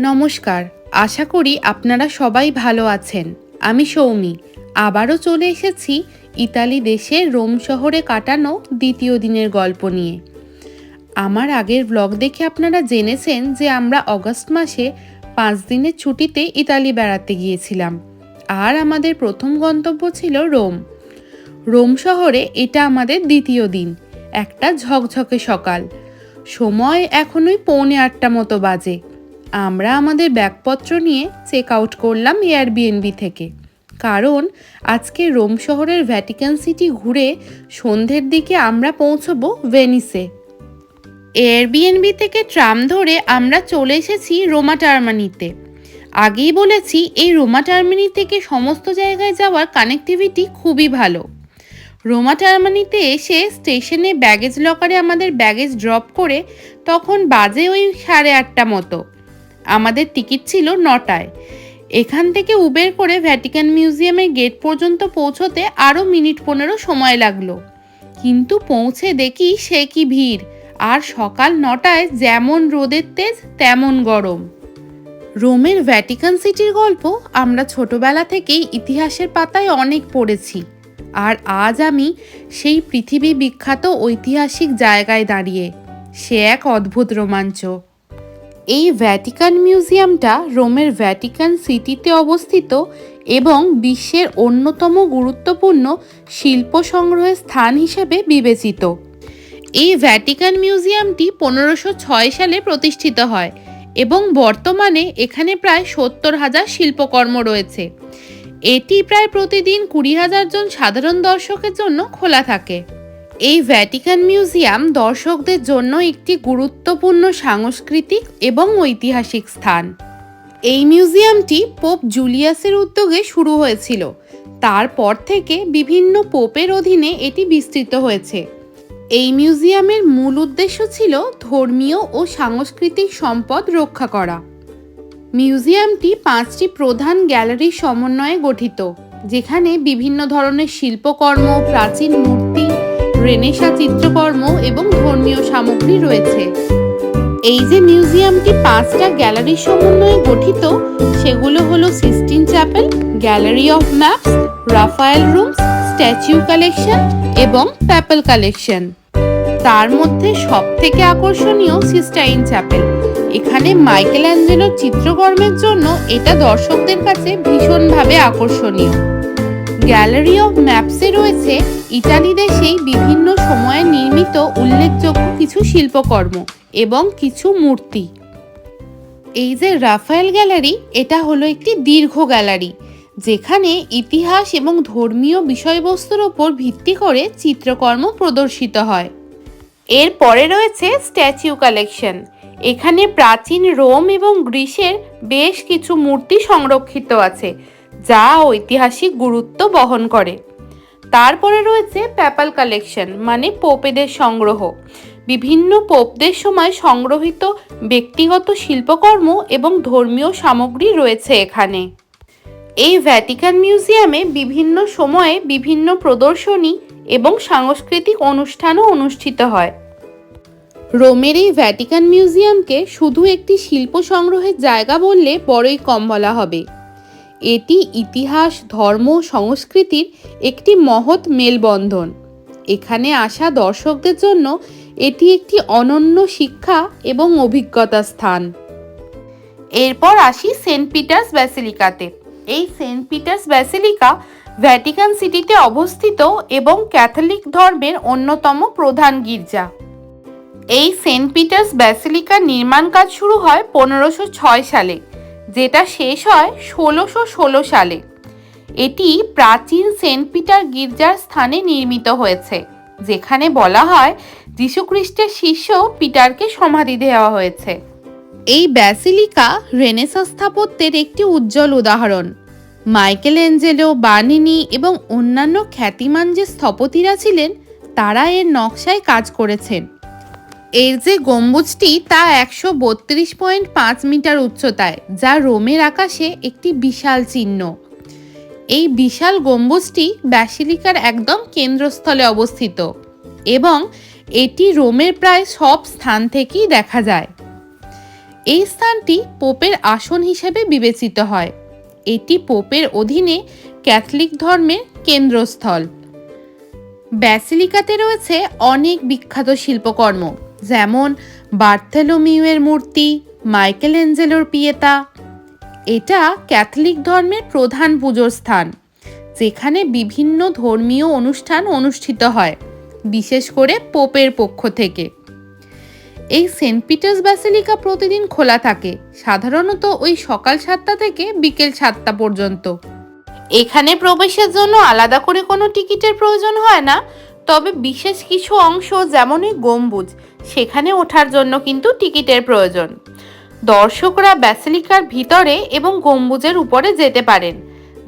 নমস্কার, আশা করি আপনারা সবাই ভালো আছেন। আমি সৌমি। আবারও চলে এসেছি ইতালি দেশের রোম শহরে কাটানো দ্বিতীয় দিনের গল্প নিয়ে। আমার আগের ব্লগ দেখে আপনারা জেনেছেন যে আমরা অগস্ট মাসে পাঁচ দিনের ছুটিতে ইতালি বেড়াতে গিয়েছিলাম। আর আমাদের প্রথম গন্তব্য ছিল রোম। রোম শহরে এটা আমাদের দ্বিতীয় দিন, একটা ঝকঝকে সকাল। সময় এখনই পৌনে আটটা মতো বাজে। আমরা আমাদের ব্যাগপত্র নিয়ে চেক আউট করলাম এয়ারবিএনবি থেকে। কারণ আজকে রোম শহরের ভ্যাটিকান সিটি ঘুরে সন্ধ্যের দিকে আমরা পৌঁছবো ভেনিসে এয়ারবিএনবি থেকে ট্রাম ধরে আমরা চলে এসেছি রোমা টার্মানিতে। আগেই বলেছি, এই রোমা টার্মিনি থেকে সমস্ত জায়গায় যাওয়ার কানেক্টিভিটি খুবই ভালো। রোমা টার্মানিতে এসে স্টেশনে ব্যাগেজ লকারে আমাদের ব্যাগেজ ড্রপ করে তখন বাজে ওই সাড়ে আটটা মতো। আমাদের টিকিট ছিল নটায়। এখান থেকে উবের করে ভ্যাটিকান মিউজিয়ামের গেট পর্যন্ত পৌঁছতে আরও মিনিট পনেরো সময় লাগল। কিন্তু পৌঁছে দেখি সে কি ভিড়। আর সকাল নটায় যেমন রোদের তেজ, তেমন গরম। রোমের ভ্যাটিকান সিটির গল্প আমরা ছোটবেলা থেকেই ইতিহাসের পাতায় অনেক পড়েছি। আর আজ আমি সেই পৃথিবী বিখ্যাত ঐতিহাসিক জায়গায় দাঁড়িয়ে। সে এক অদ্ভুত রোমাঞ্চ। এই ভ্যাটিকান মিউজিয়ামটা রোমের ভ্যাটিকান সিটিতে অবস্থিত এবং বিশ্বের অন্যতম গুরুত্বপূর্ণ শিল্প সংগ্রহের স্থান হিসেবে বিবেচিত। এই ভ্যাটিকান মিউজিয়ামটি পনেরোশো ছয় সালে প্রতিষ্ঠিত হয় এবং বর্তমানে এখানে প্রায় সত্তর হাজার শিল্পকর্ম রয়েছে। এটি প্রায় প্রতিদিন কুড়ি হাজার জন সাধারণ দর্শকের জন্য খোলা থাকে। এই ভ্যাটিকান মিউজিয়াম দর্শকদের জন্য একটি গুরুত্বপূর্ণ সাংস্কৃতিক এবং ঐতিহাসিক স্থান। এই মিউজিয়ামটি পোপ জুলিয়াসের উদ্যোগে শুরু হয়েছিল। তারপর থেকে বিভিন্ন পোপের অধীনে এটি বিস্তৃত হয়েছে। এই মিউজিয়ামের মূল উদ্দেশ্য ছিল ধর্মীয় ও সাংস্কৃতিক সম্পদ রক্ষা করা। মিউজিয়ামটি পাঁচটি প্রধান গ্যালারির সমন্বয়ে গঠিত, যেখানে বিভিন্ন ধরনের শিল্পকর্ম, প্রাচীন মূর্তি রেনেসা চিত্রকর্ম এবং ধর্মীয় সামগ্রী রয়েছে। এই যে মিউজিয়ামটি পাঁচটা গ্যালারির সমন্বয়ে গঠিত, সেগুলো হলো Sistine chapel, gallery of maps, Raphael rooms, statue collection এবং প্যাপেল কালেকশন। তার মধ্যে সব থেকে আকর্ষণীয় সিস্টাইন চ্যাপেল। এখানে মাইকেল অ্যাঞ্জেলোর চিত্রকর্মের জন্য এটা দর্শকদের কাছে ভীষণভাবে আকর্ষণীয়। গ্যালারি অফ ম্যাপসে রয়েছে ইটালি দেশেই বিভিন্ন সময়ে নির্মিত উল্লেখযোগ্য কিছু শিল্পকর্ম এবং কিছু মূর্তি। এই যে রাফায়েল গ্যালারি, এটা হলো একটি দীর্ঘ গ্যালারি, যেখানে ইতিহাস এবং ধর্মীয় বিষয়বস্তুর ওপর ভিত্তি করে চিত্রকর্ম প্রদর্শিত হয়। এরপরে রয়েছে স্ট্যাচু কালেকশন, এখানে প্রাচীন রোম এবং গ্রিসের বেশ কিছু মূর্তি সংরক্ষিত আছে যা ঐতিহাসিক গুরুত্ব বহন করে। তারপরে রয়েছে প্যাপাল কালেকশন মানে পোপেদের সংগ্রহ। বিভিন্ন পোপদের সময় সংগ্রহিত ব্যক্তিগত শিল্পকর্ম এবং ধর্মীয় সামগ্রী রয়েছে এখানে। এই ভ্যাটিকান মিউজিয়ামে বিভিন্ন সময়ে বিভিন্ন প্রদর্শনী এবং সাংস্কৃতিক অনুষ্ঠানও অনুষ্ঠিত হয়। রোমের এই ভ্যাটিকান মিউজিয়ামকে শুধু একটি শিল্প সংগ্রহের জায়গা বললে বড়ই কম বলা হবে। এটি ইতিহাস, ধর্ম, সংস্কৃতির একটি মহৎ মেলবন্ধন। এখানে আসা দর্শকদের জন্য এটি একটি অনন্য শিক্ষা এবং অভিজ্ঞতা স্থান। এরপর আসি সেন্ট পিটার্স ব্যাসিলিকাতে। এই সেন্ট পিটার্স ব্যাসিলিকা ভ্যাটিকান সিটিতে অবস্থিত এবং ক্যাথলিক ধর্মের অন্যতম প্রধান গির্জা। এই সেন্ট পিটার্স ব্যাসিলিকার নির্মাণ কাজ শুরু হয় পনেরোশো ছয় সালে। যেটা শেষ হয় ষোলোশো ষোলো সালে। এটি প্রাচীন সেন্ট পিটার গির্জার স্থানে নির্মিত হয়েছে, যেখানে বলা হয় যীশুখ্রিস্টের শিষ্য পিটারকে সমাধি দেওয়া হয়েছে। এই ব্যাসিলিকা রেনেসা স্থাপত্যের একটি উজ্জ্বল উদাহরণ। মাইকেল অ্যাঞ্জেলো বার্নিনি এবং অন্যান্য খ্যাতিমান যে স্থপতিরা ছিলেন, তারা এর নকশায় কাজ করেছেন। এর যে গম্বুজটি তা একশো বত্রিশ পয়েন্ট পাঁচ মিটার উচ্চতায়, যা রোমের আকাশে একটি বিশাল চিহ্ন। এই বিশাল গম্বুজটি ব্যাসিলিকার একদম কেন্দ্রস্থলে অবস্থিত এবং এটি রোমের প্রায় সব স্থান থেকেই দেখা যায়। এই স্থানটি পোপের আসন হিসেবে বিবেচিত হয়। এটি পোপের অধীনে ক্যাথলিক ধর্মের কেন্দ্রস্থল। ব্যাসিলিকাতে রয়েছে অনেক বিখ্যাত শিল্পকর্ম। যেমন বার্থেলোমিউয়ের মূর্তি মাইকেল অ্যাঞ্জেলোর পিয়েতা। এটা ক্যাথলিক ধর্মের প্রধান পুজোর স্থান, যেখানে বিভিন্ন ধর্মীয় অনুষ্ঠান অনুষ্ঠিত হয়, বিশেষ করে পোপের পক্ষ থেকে। এই সেন্ট পিটার্স ব্যাসিলিকা প্রতিদিন খোলা থাকে, সাধারণত ওই সকাল সাতটা থেকে বিকেল সাতটা পর্যন্ত। এখানে প্রবেশের জন্য আলাদা করে কোনো টিকিটের প্রয়োজন হয় না তবে বিশেষ কিছু অংশ যেমনই গম্বুজ, সেখানে ওঠার জন্য কিন্তু টিকিটের প্রয়োজন। দর্শকরা ব্যাসিলিকার ভিতরে এবং গম্বুজের উপরে যেতে পারেন,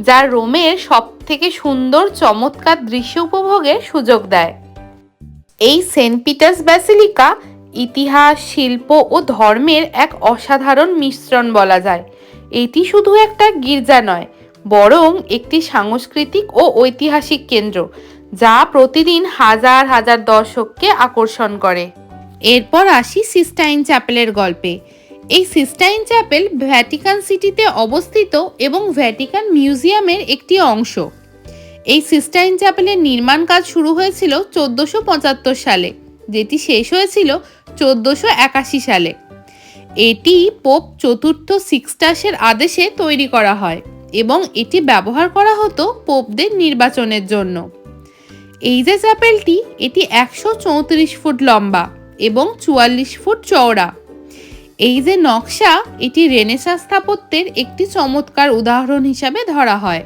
যা রোমের সব থেকে সুন্দর চমৎকার দৃশ্য উপভোগের সুযোগ দেয়। এই সেন্ট পিটার্স ব্যাসিলিকা ইতিহাস, শিল্প ও ধর্মের এক অসাধারণ মিশ্রণ বলা যায়। এটি শুধু একটা গির্জা নয়, বরং একটি সাংস্কৃতিক ও ঐতিহাসিক কেন্দ্র যা প্রতিদিন হাজার হাজার দর্শককে আকর্ষণ করে। এরপর আসি সিস্টাইন চ্যাপেলের গল্পে। এই সিস্টাইন চ্যাপেল ভ্যাটিকান সিটিতে অবস্থিত এবং ভ্যাটিকান মিউজিয়ামের একটি অংশ। এই সিস্টাইন চ্যাপেলের নির্মাণ কাজ শুরু হয়েছিল চোদ্দোশো পঁচাত্তর সালে, যেটি শেষ হয়েছিল চোদ্দোশো একাশি সালে। এটি পোপ চতুর্থ সিক্সটাসের আদেশে তৈরি করা হয় এবং এটি ব্যবহার করা হতো পোপদের নির্বাচনের জন্য। এই যে চ্যাপেলটি, এটি একশো চৌত্রিশ ফুট লম্বা এবং চুয়াল্লিশ ফুট চওড়া। এই যে নকশা, এটি রেনেসা স্থাপত্যের একটি চমৎকার উদাহরণ হিসাবে ধরা হয়।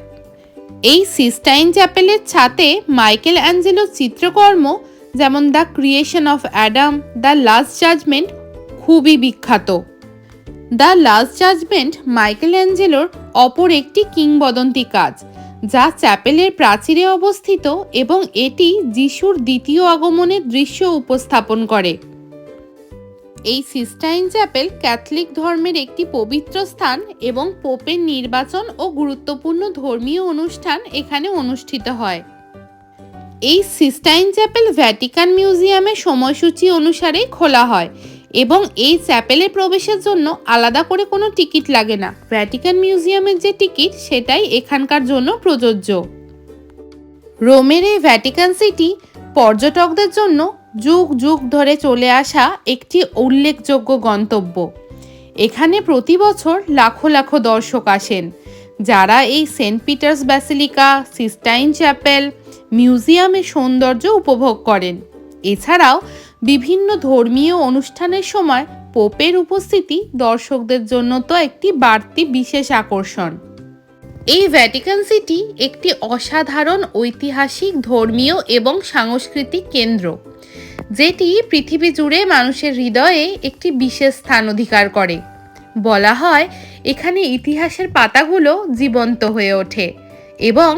এই সিস্টাইন চ্যাপেলের ছাতে মাইকেল অ্যাঞ্জেলোর চিত্রকর্ম, যেমন the creation of Adam, the last judgement, খুবই বিখ্যাত। দ্য লাস্ট জাজমেন্ট মাইকেল অ্যাঞ্জেলোর অপর একটি কিংবদন্তি কাজ। যা চ্যাপেলের প্রাচীরে অবস্থিত এবং এটি যিশুর দ্বিতীয় আগমনের দৃশ্য উপস্থাপন করে। এই সিস্টাইন চ্যাপেল ক্যাথলিক ধর্মের একটি পবিত্র স্থান এবং পোপের নির্বাচন ও গুরুত্বপূর্ণ ধর্মীয় অনুষ্ঠান এখানে অনুষ্ঠিত হয়। এই সিস্টাইন চ্যাপেল ভ্যাটিকান মিউজিয়ামের সময়সূচি অনুসারে খোলা হয়। এবং এই চ্যাপেলে প্রবেশের জন্য আলাদা করে কোনো টিকিট লাগে না। ভ্যাটিকান মিউজিয়ামের যে টিকিট, সেটাই এখানকার জন্য প্রযোজ্য। রোমের এই ভ্যাটিকান সিটি পর্যটকদের জন্য যুগ যুগ ধরে চলে আসা একটি উল্লেখযোগ্য গন্তব্য। এখানে প্রতি বছর লাখো লাখো দর্শক আসেন, যারা এই Saint Peter's basilica, Sistine chapel, মিউজিয়ামের সৌন্দর্য উপভোগ করেন। এছাড়াও বিভিন্ন ধর্মীয় অনুষ্ঠানের সময় পোপের উপস্থিতি দর্শকদের জন্য তো একটি বাড়তি বিশেষ আকর্ষণ। এই ভ্যাটিকান সিটি একটি অসাধারণ ঐতিহাসিক, ধর্মীয় এবং সাংস্কৃতিক কেন্দ্র, যেটি পৃথিবী জুড়ে মানুষের হৃদয়ে একটি বিশেষ স্থান অধিকার করে। বলা হয়, এখানে ইতিহাসের পাতাগুলো জীবন্ত হয়ে ওঠে এবং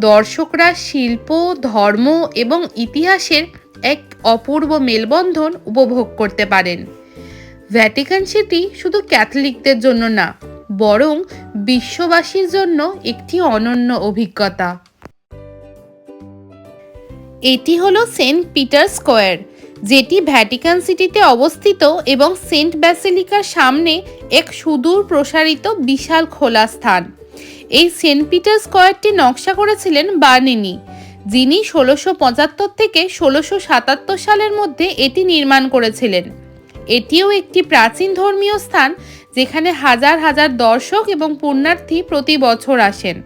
দর্শকরা শিল্প, ধর্ম এবং ইতিহাসের এক অপূর্ব মেলবন্ধন উপভোগ করতে পারেন। ভ্যাটিকান সিটি শুধু ক্যাথলিকদের জন্য না, বরং বিশ্ববাসীর জন্য একটি অনন্য অভিজ্ঞতা। এটি হলো সেন্ট পিটার স্কোয়ার, যেটি ভ্যাটিকান সিটিতে অবস্থিত এবং সেন্ট ব্যাসিলিকার সামনে এক সুদূর প্রসারিত বিশাল খোলা স্থান। এই সেন্ট পিটার স্কোয়ারটি নকশা করেছিলেন বার্নিনি। যিনি ষোলোশো পঁচাত্তর থেকে ষোলোশো সাতাত্তর সালের মধ্যে এটি নির্মাণ করেছিলেন। এটিও একটি প্রাচীন ধর্মীয় স্থান যেখানে হাজার হাজার দর্শক এবং পুণ্যার্থী প্রতি বছর আসেন।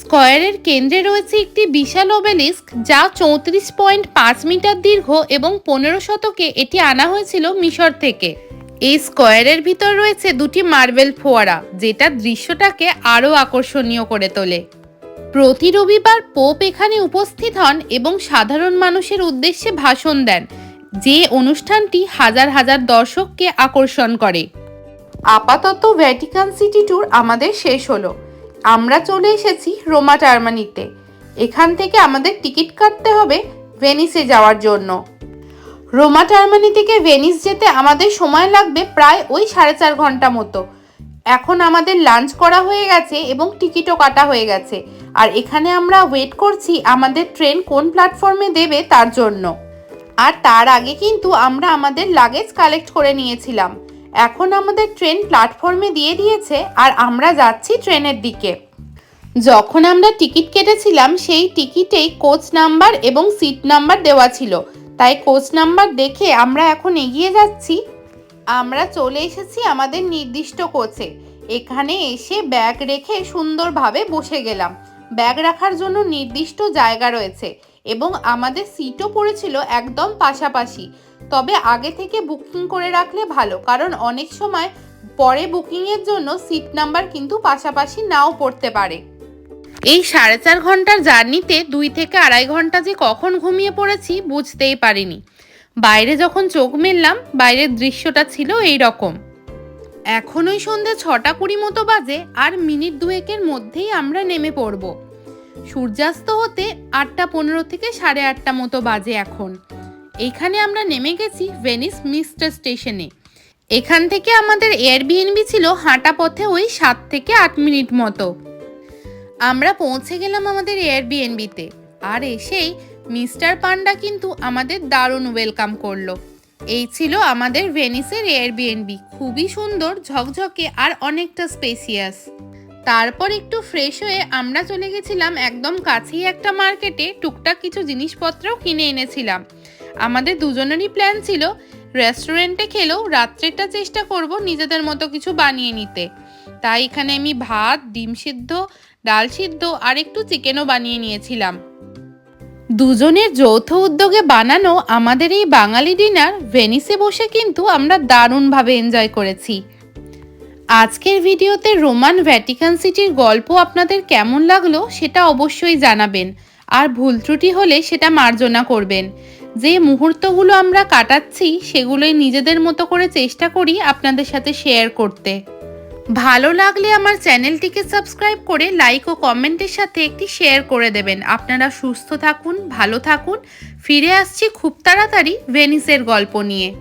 স্কয়ারের কেন্দ্রে রয়েছে একটি বিশাল ওবেলিস্ক যা চৌত্রিশ পয়েন্ট পাঁচ মিটার দীর্ঘ এবং পনেরো শতকে এটি আনা হয়েছিল মিশর থেকে। এই স্কয়ারের ভিতর রয়েছে দুটি মার্বেল ফোয়ারা, যেটা দৃশ্যটাকে আরও আকর্ষণীয় করে তোলে। প্রতি রবিবার পোপ এখানে উপস্থিত হন এবং সাধারণ মানুষের উদ্দেশ্যে ভাষণ দেন, যে অনুষ্ঠানটি হাজার হাজার দর্শককে আকর্ষণ করে। আপাতত ভ্যাটিকান সিটি ট্যুর আমাদের শেষ হলো। আমরা চলে এসেছি রোমা টার্মানিতে এখান থেকে আমাদের টিকিট কাটতে হবে ভেনিসে যাওয়ার জন্য। রোমা টার্মানি থেকে ভেনিস যেতে আমাদের সময় লাগবে প্রায় ওই সাড়ে চার ঘণ্টা মতো। এখন আমাদের লাঞ্চ করা হয়ে গেছে এবং টিকিটও কাটা হয়ে গেছে। আর এখানে আমরা ওয়েট করছি আমাদের ট্রেন কোন প্ল্যাটফর্মে দেবে তার জন্য। আর তার আগে কিন্তু আমরা আমাদের লাগেজ কালেক্ট করে নিয়েছিলাম। এখন আমাদের ট্রেন প্ল্যাটফর্মে দিয়ে দিয়েছে আর আমরা যাচ্ছি ট্রেনের দিকে। যখন আমরা টিকিট কেটেছিলাম, সেই টিকিটেই কোচ নাম্বার এবং সিট নাম্বার দেওয়া ছিল। তাই কোচ নাম্বার দেখে আমরা এখন এগিয়ে যাচ্ছি আমরা চলে এসেছি আমাদের নির্দিষ্ট কোচে। এখানে এসে ব্যাগ রেখে সুন্দরভাবে বসে গেলাম। ব্যাগ রাখার জন্য নির্দিষ্ট জায়গা রয়েছে এবং আমাদের সিটও পড়েছিল একদম পাশাপাশি। তবে আগে থেকে বুকিং করে রাখলে ভালো, কারণ অনেক সময় পরে বুকিংয়ের জন্য সিট নাম্বার কিন্তু পাশাপাশি নাও পড়তে পারে। এই সাড়ে চার ঘণ্টার জার্নিতে দুই থেকে আড়াই ঘণ্টা যে কখন ঘুমিয়ে পড়েছি বুঝতেই পারিনি। বাইরে যখন চোখ মেললাম, বাইরের দৃশ্যটা ছিল এই রকম এখন ওই সন্ধে ছটা কুড়ি মতো বাজে আর মিনিট দুয়েকের মধ্যেই আমরা নেমে পড়ব। সূর্যাস্ত হতে আটটা পনেরো থেকে সাড়ে আটটা মতো বাজে এখন। এইখানে আমরা নেমে গেছি ভেনিস মিস্টার স্টেশনে। এখান থেকে আমাদের এয়ারবিএনবি ছিল হাঁটা পথে ওই সাত থেকে আট মিনিট মতো। আমরা পৌঁছে গেলাম আমাদের এয়ারবিএনবিতে আর এসেই মিস্টার পান্ডা কিন্তু আমাদের দারুণ ওয়েলকাম করল। এই ছিল আমাদের ভেনিসের এয়ারবিএনবি খুবই সুন্দর, ঝকঝকে আর অনেকটা স্পেসিয়াস তারপর একটু ফ্রেশ হয়ে আমরা চলে গেছিলাম একদম কাছেই একটা মার্কেটে টুকটাক কিছু জিনিসপত্রও কিনে এনেছিলাম। আমাদের দুজনেরই প্ল্যান ছিল রেস্টুরেন্টে খেলেও রাত্রেটা চেষ্টা করব নিজেদের মতো কিছু বানিয়ে নিতে। তাই এখানে আমি ভাত, ডিম সিদ্ধ, ডাল সিদ্ধ আর একটু চিকেনও বানিয়ে নিয়েছিলাম। দুজনের যৌথ উদ্যোগে বানানো আমাদের এই বাঙালি ডিনার ভেনিসে বসে কিন্তু আমরা দারুণভাবে এনজয় করেছি। আজকের ভিডিওতে রোমান ভ্যাটিকান সিটির গল্প আপনাদের কেমন লাগল সেটা অবশ্যই জানাবেন। আর ভুল ত্রুটি হলে সেটা মার্জনা করবেন। যে মুহূর্তগুলো আমরা কাটাচ্ছি সেগুলোই নিজেদের মতো করে চেষ্টা করি আপনাদের সাথে শেয়ার করতে। ভালো লাগলে আমার চ্যানেলটিকে সাবস্ক্রাইব করে লাইক ও কমেন্টের সাথে একটি শেয়ার করে দেবেন। আপনারা সুস্থ থাকুন, ভালো থাকুন। ফিরে আসছি খুব তাড়াতাড়ি ভেনিসের গল্প নিয়ে।